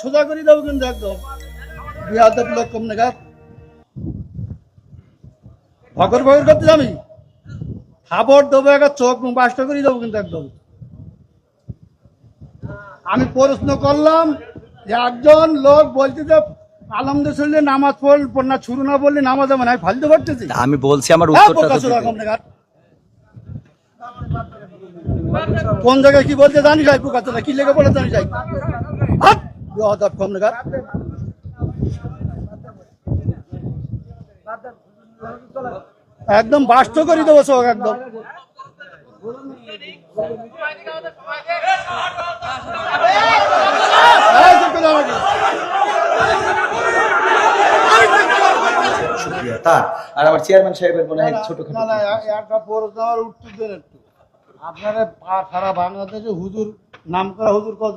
সোজা করে দেবো কিন্তু একদম। বিহাদেব লোক কম নেগার ভগর ভগর করতে আমি খাবার দেবো একটা চোখ মুখ বাস্ট করে দেবো কিন্তু একদম। আমি প্রশ্ন করলাম যে একজন লোক বলছে যে আলহামদুলিল্লাহ নামাজ পড়ল না শুরু না বললে নামাজ হবে না আমি ফালতে পারতেছি আমি বলছি আমার হ্যাঁ, উত্তরটা। কোন জায়গায় কি বলতে জানি যাই প্রকাশ কি লেগে বলে জানি যাই বেয়াদব কম একদম বাস্ত করে দেবো চোখ একদম। তার। আর আমার চেয়ারম্যান সাহেবের মনে হয় ছোট আপনারা পা- সারা বাংলাদেশে হুজুর নাম করা হুজুর কত?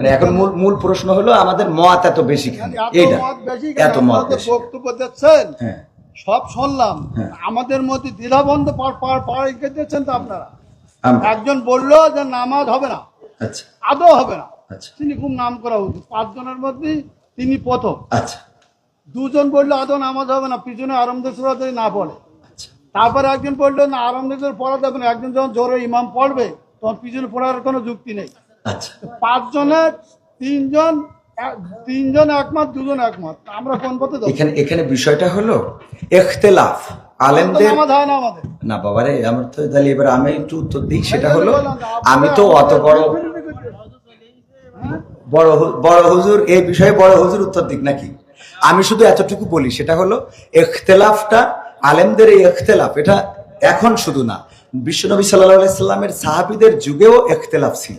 মানে এখন মূল মূল প্রশ্ন হলো আমাদের মত এত বেশি কেন? এত মত? এত বক্তব্য দিচ্ছেন? হ্যাঁ। সব শুনলাম। হ্যাঁ। আমাদের মধ্যে দ্বিধাবন্ধ তো আপনারা। একজন বলল যে নামাজ হবে না। আচ্ছা। আদৌ হবে না। আচ্ছা। তিনি খুব নাম করা উচিত। পাঁচজনের মধ্যে তিনি প্রথম। আচ্ছা। দুজন বলল আদৌ নামাজ হবে না? পিছনে আরামদের যদি না পড়ে। আচ্ছা। তারপরে একজন বলল না আরামদের পড়া যাবে না। একজন যখন জোরে ইমাম পড়বে তখন পিছনে পড়ার কোনো যুক্তি নেই। আচ্ছা। পাঁচজনের তিনজন তিনজন একমত দুজন একমত। আমরা কোন পথে এখানে এখানে বিষয়টা হলো এখতেলাফ। আলেমদের না বাবারে আমার তো তাহলে এবার আমি একটু উত্তর দিই সেটা হলো আমি তো অত বড় বড় বড় হুজুর এই বিষয়ে বড় হুজুর উত্তর দিক নাকি? আমি শুধু এতটুকু বলি সেটা হলো এখতেলাফটা আলেমদের এই এখতেলাফ এটা এখন শুধু না। বিশ্বনবী সাল্লাহ সাল্লামের সাহাবিদের যুগেও এখতেলাফ ছিল।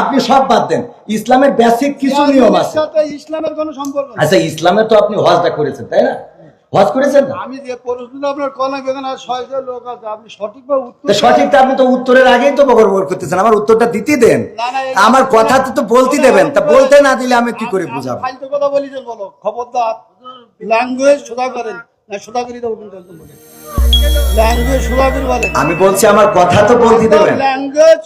আপনি সব বাদ দেন। ইসলামের বেসিক কিছু নিয়ম আছে। ইসলামের কোনো সম্পর্ক আচ্ছা ইসলামের তো আপনি হজটা করেছেন তাই না? হজ করেছেন না? আমি যে প্রশ্নটা আপনার এখানে লোক আছে আপনি উত্তর সঠিকটা আপনি তো উত্তরের আগেই তো বকর করতেছেন আমার উত্তরটা দিতে দেন। আমার কথা তো বলতে দেবেন তা বলতে না দিলে আমি কি করে বুঝাবো? ফালতু কথা বলিছেন বলো খবরদার। ল্যাঙ্গুয়েজ সোজা করেন। না সোজা করে দেবো কিন্তু একদম বলে ল্যাঙ্গুয়েজ সোজা করে বলেন। আমি বলছি আমার কথা তো বলতে দেবেন। ল্যাঙ্গুয়েজ